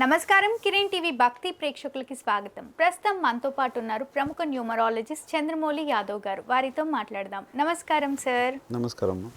నమస్కారం. కిరణ్ టీవీ భక్తి ప్రేక్షకులకి స్వాగతం. ప్రస్తుతం మనతో పాటు ఉన్నారు ప్రముఖ న్యూమరాలజిస్ట్ చంద్రమౌళి యాదవ్ గారు. వారితో మాట్లాడదాం. నమస్కారం సార్. నమస్కారం.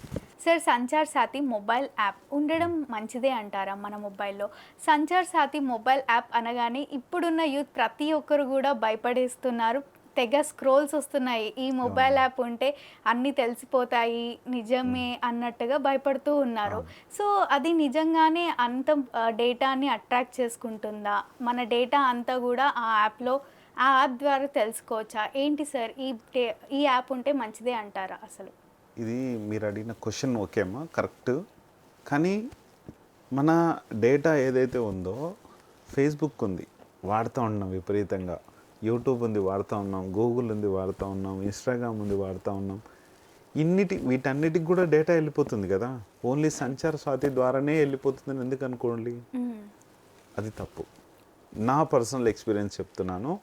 Sir Sanchar Saathi mobile app. ఉండడం మంచిదే అంటారా మన మొబైల్లో? సంచార్ సాతి మొబైల్ యాప్ అనగానే ఇప్పుడున్న యూత్ ప్రతి ఒక్కరు కూడా భయపడేస్తున్నారు. తెగ స్క్రోల్స్ వస్తున్నాయి. ఈ మొబైల్ యాప్ ఉంటే అన్నీ తెలిసిపోతాయి. నిజమే అన్నట్టుగా భయపడుతూ ఉన్నారు. సో అది నిజంగానే అంత డేటాని అట్రాక్ట్ చేసుకుంటుందా? మన డేటా అంతా కూడా ఆ యాప్లో ఆ యాప్ ద్వారా తెలుసుకోవచ్చా? ఏంటి సార్? ఈ ఈ యాప్ ఉంటే మంచిదే అంటారా అసలు? ఇది మీరు అడిగిన క్వశ్చన్ ఓకే అమ్మా కరెక్ట్. కానీ మన డేటా ఏదైతే ఉందో ఫేస్బుక్ ఉంది. వాడుతూ ఉన్నాం విపరీతంగా. యూట్యూబ్ ఉంది వాడుతూ ఉన్నాం గూగుల్ ఉంది వాడుతూ ఉన్నాం ఇన్స్టాగ్రామ్ ఉంది వాడుతూ ఉన్నాం. ఇన్నిటి వీటన్నిటికి కూడా డేటా వెళ్ళిపోతుంది కదా. ఓన్లీ సంచార స్వాతి ద్వారానే వెళ్ళిపోతుందని ఎందుకు అనుకోండి? అది తప్పు. నా పర్సనల్ ఎక్స్పీరియన్స్ చెప్తున్నాను.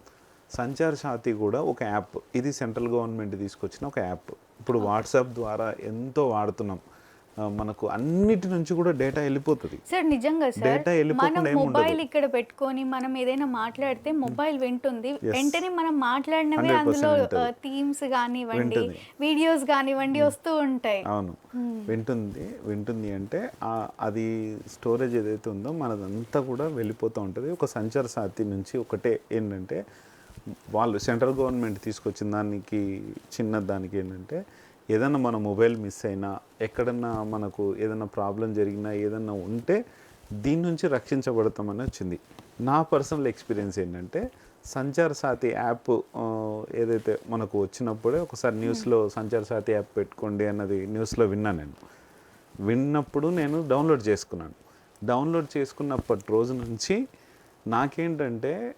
సంచార్ సాతి కూడా ఒక యాప్. ఇది సెంట్రల్ గవర్నమెంట్ తీసుకొచ్చిన ఒక యాప్. ఇప్పుడు వాట్సాప్ ద్వారా ఎంతో వాడుతున్నాం. మనకు అన్నిటి నుంచి కూడా డేటా వెళ్ళిపోతుంది. సార్ నిజంగా వెళ్ళిపోకుండా మనం. మొబైల్ ఇక్కడ పెట్టుకొని మనం ఏదైనా మాట్లాడితే మొబైల్ వింటుంది. వెంటనే మనం మాట్లాడినవే 100% అందులో. థీమ్స్ కానివ్వండి. వీడియోస్ కానివ్వండి వస్తూ ఉంటాయి. అవును. వింటుంది వింటుంది అంటే అది స్టోరేజ్ ఏదైతే ఉందో మనదంతా కూడా వెళ్ళిపోతూ ఉంటుంది. ఒక సంచార సాతి నుంచి ఒకటే ఏంటంటే వాళ్ళు సెంట్రల్ గవర్నమెంట్ తీసుకొచ్చిన దానికి చిన్న దానికి ఏంటంటే ఏదైనా మన మొబైల్ మిస్ అయినా ఎక్కడన్నా మనకు ఏదైనా ప్రాబ్లం జరిగినా ఏదన్నా ఉంటే దీని నుంచి రక్షించబడతామని వచ్చింది. నా పర్సనల్ ఎక్స్పీరియన్స్ ఏంటంటే సంచార్ సాతి యాప్ ఏదైతే మనకు వచ్చినప్పుడే ఒకసారి న్యూస్లో సంచార్ సాతి యాప్ పెట్టుకోండి అన్నది న్యూస్లో విన్నాను నేను. విన్నప్పుడు నేను డౌన్లోడ్ చేసుకున్నాను. డౌన్లోడ్ చేసుకున్నప్పటి రోజు నుంచి నాకేంటంటే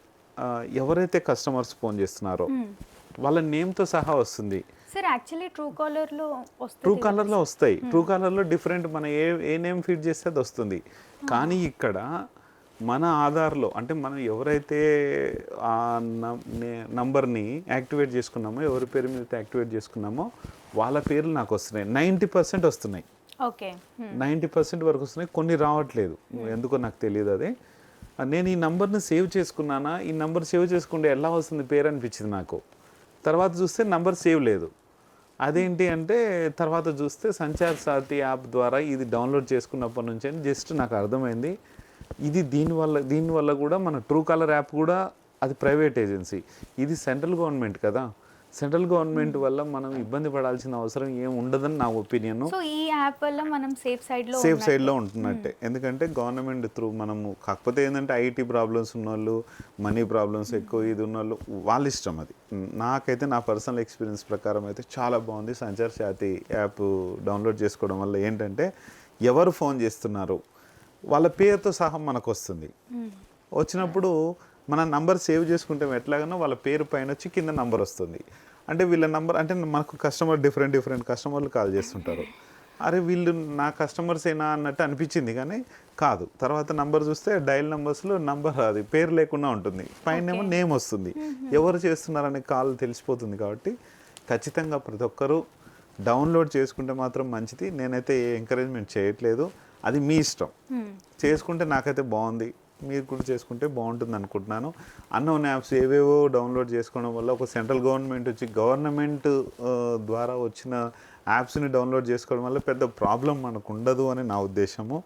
ఎవరైతే కస్టమర్స్ ఫోన్ చేస్తున్నారో వాళ్ళ నేమ్తో సహా వస్తుంది. సార్ యాక్చువల్లీ ట్రూ కాలర్లో ట్రూ కలర్లో వస్తాయి. ట్రూ కలర్లో డిఫరెంట్ మన ఏ ఏ నేమ్ ఫీడ్ చేస్తే అది వస్తుంది. కానీ ఇక్కడ మన ఆధార్లో అంటే మనం ఎవరైతే ఆ నంబర్ని యాక్టివేట్ చేసుకున్నామో ఎవరి పేరు మీద యాక్టివేట్ చేసుకున్నామో వాళ్ళ పేర్లు నాకు వస్తున్నాయి. నైంటీ పర్సెంట్ వస్తున్నాయి. ఓకే. నైంటీ పర్సెంట్ వరకు వస్తున్నాయి. కొన్ని రావట్లేదు. ఎందుకో నాకు తెలియదు అది. నేను ఈ నంబర్ని సేవ్ చేసుకున్నానా? ఈ నంబర్ సేవ్ చేసుకుంటే ఎలా వస్తుంది పేరు అనిపించింది నాకు. తర్వాత చూస్తే నంబర్ సేవ్ లేదు. అదేంటి అంటే తర్వాత చూస్తే సంచార్ సాతి యాప్ ద్వారా ఇది డౌన్లోడ్ చేసుకున్నప్పటి నుంచి జస్ట్ నాకు అర్థమైంది. ఇది దీనివల్ల దీనివల్ల కూడా మన ట్రూ కలర్ యాప్ కూడా అది ప్రైవేట్ ఏజెన్సీ ఇది సెంట్రల్ గవర్నమెంట్ కదా. సెంట్రల్ గవర్నమెంట్ వల్ల మనం ఇబ్బంది పడాల్సిన అవసరం ఏం ఉండదని నా ఒపీనియన్. సో ఈ యాప్ వల్ల మనం సేఫ్ సైడ్లో సేఫ్ సైడ్లో ఉంటున్నట్టే. ఎందుకంటే గవర్నమెంట్ త్రూ మనము కాకపోతే ఏంటంటే ఐటీ ప్రాబ్లమ్స్ ఉన్నోళ్ళు మనీ ప్రాబ్లమ్స్ ఎక్కువ ఇది ఉన్నోళ్ళు వాళ్ళ ఇష్టం అది. నాకైతే నా పర్సనల్ ఎక్స్పీరియన్స్ ప్రకారం అయితే చాలా బాగుంది. సంచార్ శాతి యాప్ డౌన్లోడ్ చేసుకోవడం వల్ల ఏంటంటే ఎవరు ఫోన్ చేస్తున్నారు వాళ్ళ పేరుతో సహా మనకు వస్తుంది వచ్చినప్పుడు మన నంబర్ సేవ్ చేసుకుంటే ఎట్లాగనో వాళ్ళ పేరు పైన వచ్చి కింద నంబర్ వస్తుంది. అంటే వీళ్ళ నంబర్ అంటే మనకు కస్టమర్ డిఫరెంట్ డిఫరెంట్ కస్టమర్లు కాల్ చేస్తుంటారు. అరే వీళ్ళు నా కస్టమర్స్ ఏనా అన్నట్టు అనిపించింది కానీ కాదు. తర్వాత నంబర్ చూస్తే డైల్ నంబర్స్లో నంబర్ అది పేరు లేకుండా ఉంటుంది. పైన ఏమో నేమ్ వస్తుంది. ఎవరు చేస్తున్నారనే కాల్ తెలిసిపోతుంది కాబట్టి ఖచ్చితంగా ప్రతి ఒక్కరూ డౌన్లోడ్ చేసుకుంటే మాత్రం మంచిది. నేనైతే ఏ ఎంకరేజ్మెంట్ చేయట్లేదు. అది మీ ఇష్టం. చేసుకుంటే నాకైతే బాగుంది. మీరు కూడా చేసుకుంటే బాగుంటుంది అనుకుంటున్నాను. అన్నోన్ యాప్స్ ఏవేవో డౌన్లోడ్ చేసుకోవడం వల్ల ఒక సెంట్రల్ గవర్నమెంట్ వచ్చి గవర్నమెంట్ ద్వారా వచ్చిన యాప్స్ని డౌన్లోడ్ చేసుకోవడం వల్ల పెద్ద ప్రాబ్లం మనకు ఉండదు అని నా ఉద్దేశము.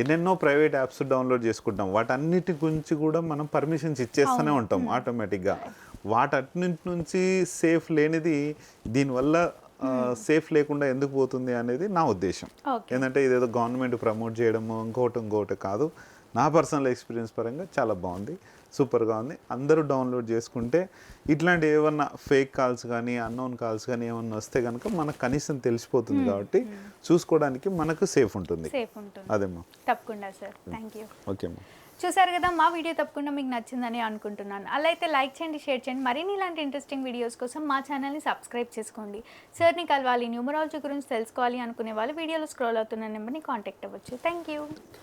ఎన్నెన్నో ప్రైవేట్ యాప్స్ డౌన్లోడ్ చేసుకుంటాం. వాటన్నిటి గురించి కూడా మనం పర్మిషన్స్ ఇచ్చేస్తూనే ఉంటాం ఆటోమేటిక్గా. వాటన్నిటి నుంచి సేఫ్ లేనిది దీనివల్ల సేఫ్ లేకుండా ఎందుకు పోతుంది అనేది నా ఉద్దేశం. ఏంటంటే ఇదేదో గవర్నమెంట్ ప్రమోట్ చేయడము ఇంకోటి ఇంకోటి కాదు. నా పర్సనల్ ఎక్స్పీరియన్స్ పరంగా చాలా బాగుంది. సూపర్గా ఉంది. అందరూ డౌన్లోడ్ చేసుకుంటే ఇట్లాంటి ఏమన్నా ఫేక్ కాల్స్ కానీ అన్నోన్ కాల్స్ కానీ ఏమన్నా వస్తే కనుక మనకు కనీసం తెలిసిపోతుంది కాబట్టి చూసుకోవడానికి మనకు సేఫ్ ఉంటుంది. సేఫ్ ఉంటుంది. అదేమ్మా తప్పకుండా సార్. థ్యాంక్ యూ ఓకే అమ్మా. చూసారు కదా మా వీడియో తప్పకుండా మీకు నచ్చిందని అనుకుంటున్నాను. అలా అయితే లైక్ చేయండి షేర్ చేయండి. మరిన్ని ఇలాంటి ఇంట్రెస్టింగ్ వీడియోస్ కోసం మా ఛానల్ని సబ్స్క్రైబ్ చేసుకోండి. సార్ని కలవాలి న్యూమరాలజీ గురించి తెలుసుకోవాలి అనుకునే వాళ్ళు వీడియోలో స్క్రోల్ అవుతున్న నెంబర్ని కాంటాక్ట్ అవ్వచ్చు. Thank you